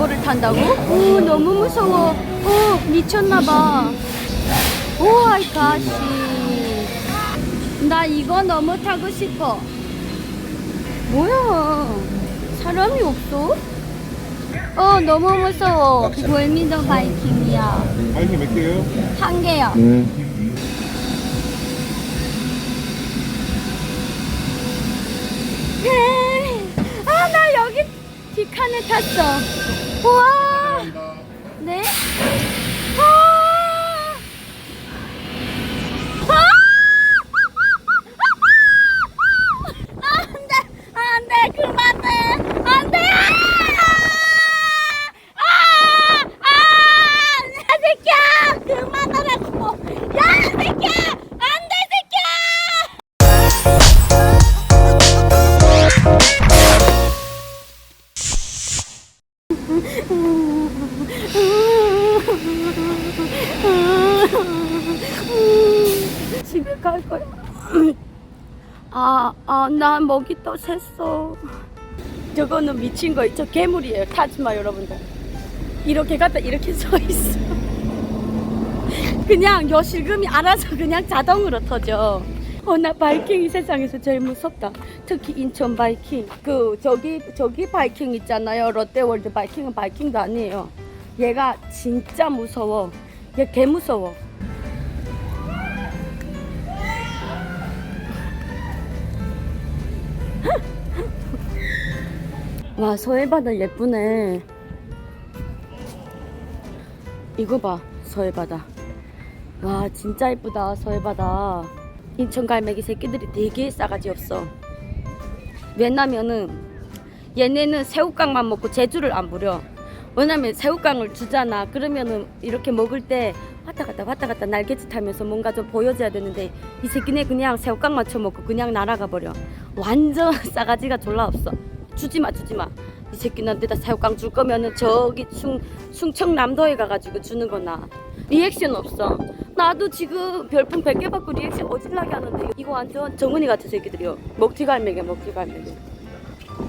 이거를 탄다고? 오 너무 무서워. 오 미쳤나봐. 오 아이 가시. 나 이거 너무 타고 싶어. 뭐야? 사람이 없어? 어 너무 무서워. 월미도 바이킹이야. 바이킹 몇 개요? 한 개야. 네. 아, 나 여기 뒷칸에 탔어. 우 집에 갈 거야. 아, 아, 나 먹이 또 샜어. 저거는 미친 거 있죠? 괴물이에요. 타지마, 여러분들. 이렇게 갔다 이렇게 서 있어. 그냥 여실금이 알아서 그냥 자동으로 터져. 어, 나 바이킹이 세상에서 제일 무섭다. 특히 인천 바이킹. 그, 저기, 저기 바이킹 있잖아요. 롯데월드 바이킹은 바이킹도 아니에요. 얘가 진짜 무서워. 얘 개 무서워. 와, 서해바다 예쁘네. 이거 봐, 서해바다. 와, 진짜 예쁘다, 서해바다. 인천 갈매기 새끼들이 되게 싸가지 없어. 왜냐면은 얘네는 새우깡만 먹고 제주를 안 부려. 왜냐면 새우깡을 주잖아. 그러면은 이렇게 먹을 때 왔다 갔다 왔다 갔다 날개짓 하면서 뭔가 좀 보여줘야 되는데 이 새끼네 그냥 새우깡 맞춰 먹고 그냥 날아가 버려. 완전 싸가지가 졸라 없어. 주지 마 주지 마. 이 새끼 너한테다 새우깡 줄 거면은 저기 충 충청남도에 가가지고 주는 거나. 리액션 없어. 나도 지금 별풍 100개 받고 리액션 어질나게 하는데 이거 완전 정은이 같은 새끼들이요. 먹튀 갈매기 먹튀 갈매기.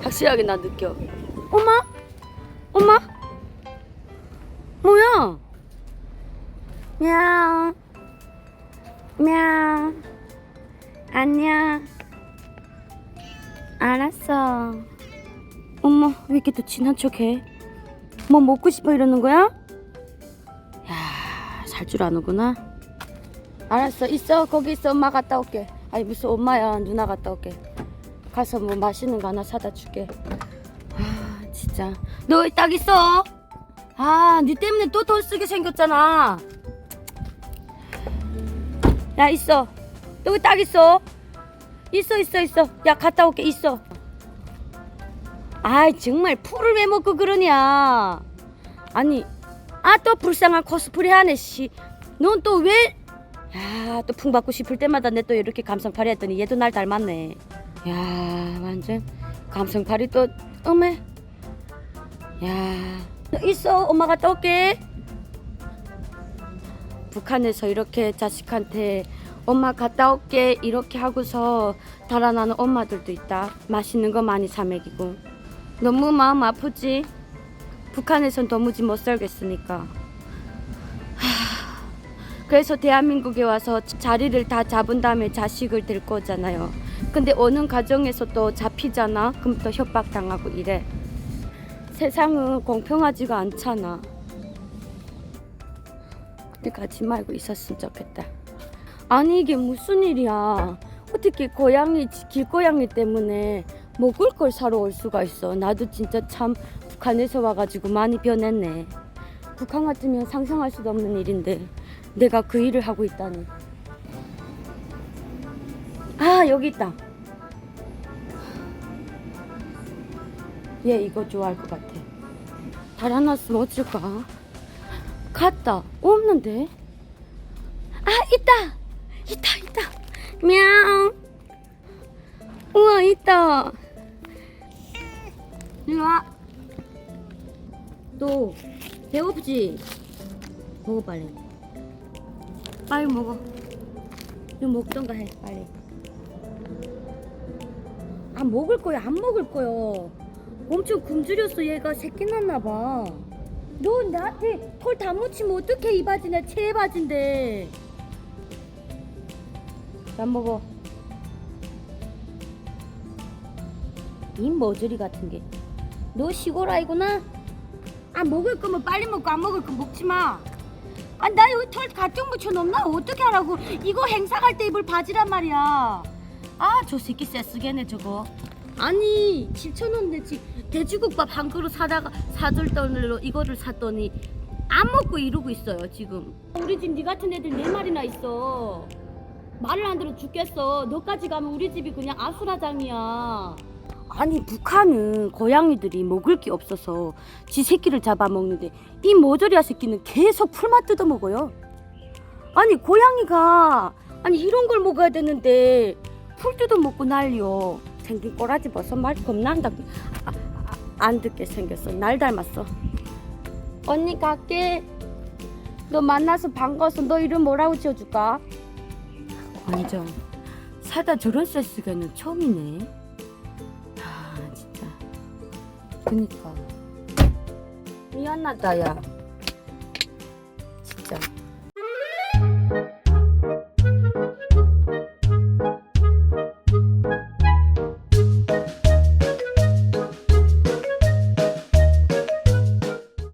확실하게 나 느껴. 엄마? 엄마? 뭐야? 喵.喵. 안녕. 알았어. 엄마, 왜 이렇게 또 친한 척해? 뭐 먹고 싶어 이러는 거야? 야, 살 줄 아는구나. 알았어, 있어. 거기 있어. 엄마 갔다 올게. 아니, 무슨 엄마야. 누나 갔다 올게. 가서 뭐 맛있는 거 하나 사다 줄게. 아, 진짜. 너 딱 있어. 아, 니 때문에 또 돈 쓰게 생겼잖아. 야, 있어. 여기 딱 있어. 있어, 있어, 있어. 야, 갔다 올게. 있어. 아이, 정말 풀을 왜 먹고 그러냐. 아니, 아, 또 불쌍한 코스프레 하네, 씨. 넌 또 왜, 야, 또 풍 받고 싶을 때마다 내 또 이렇게 감성팔이 했더니 얘도 날 닮았네. 야, 완전 감성팔이 또, 어메. 야, 있어. 엄마 갔다 올게. 북한에서 이렇게 자식한테 엄마 갔다 올게 이렇게 하고서 달아나는 엄마들도 있다. 맛있는 거 많이 사 먹이고. 너무 마음 아프지? 북한에선 도무지 못 살겠으니까. 하, 그래서 대한민국에 와서 자리를 다 잡은 다음에 자식을 데리고 오잖아요. 근데 오는 가정에서 또 잡히잖아. 그럼 또 협박당하고 이래. 세상은 공평하지가 않잖아. 가지 말고 있었으면 좋겠다. 아니 이게 무슨 일이야? 어떻게 고양이 길고양이 때문에 먹을 걸 사러 올 수가 있어? 나도 진짜 참 북한에서 와가지고 많이 변했네. 북한 같으면 상상할 수도 없는 일인데 내가 그 일을 하고 있다니. 아 여기 있다. 얘 이거 좋아할 것 같아. 달아놨으면 어쩔까? 갔다. 없는데? 아, 있다! 있다, 있다. 喵. 우와, 있다. 이리 와. 또, 배고프지? 먹어, 빨리. 빨리 먹어. 이거 먹던가 해, 빨리. 안 먹을 거야, 안 먹을 거요. 엄청 굶주렸어 얘가 새끼 났나 봐. 너 나한테 털 다 묻히면 어떡해 이 바지는 체 바지인데. 안 먹어. 이 머저리 같은 게. 너 시골 아이구나? 아 먹을 거면 빨리 먹고 안 먹을 거 먹지 마. 아 나 여기 털 가쪽 묻혀놓나 어떻게 하라고? 이거 행사 갈 때 입을 바지란 말이야. 아 저 새끼 쎄쓰겠네 저거. 아니 7천 원 내지 돼지국밥 한 그릇 사다가 사줄 돈으로 이거를 샀더니 안 먹고 이러고 있어요 지금. 우리 집 네 같은 애들 네 마리나 있어. 말을 안 들어 죽겠어. 너까지 가면 우리 집이 그냥 아수라장이야. 아니 북한은 고양이들이 먹을 게 없어서 지 새끼를 잡아먹는데 이 모조리아 새끼는 계속 풀만 뜯어 먹어요. 아니 고양이가 아니 이런 걸 먹어야 되는데 풀 뜯어 먹고 난리요. 생긴 꼬라지 벌써 말 겁난다. 아, 아, 안 듣게 생겼어. 날 닮았어. 언니 갈게. 너 만나서 반가워서 너 이름 뭐라고 지어줄까? 권희정 살다 저런 센스가는 처음이네. 아 진짜. 그니까 미안하다 야.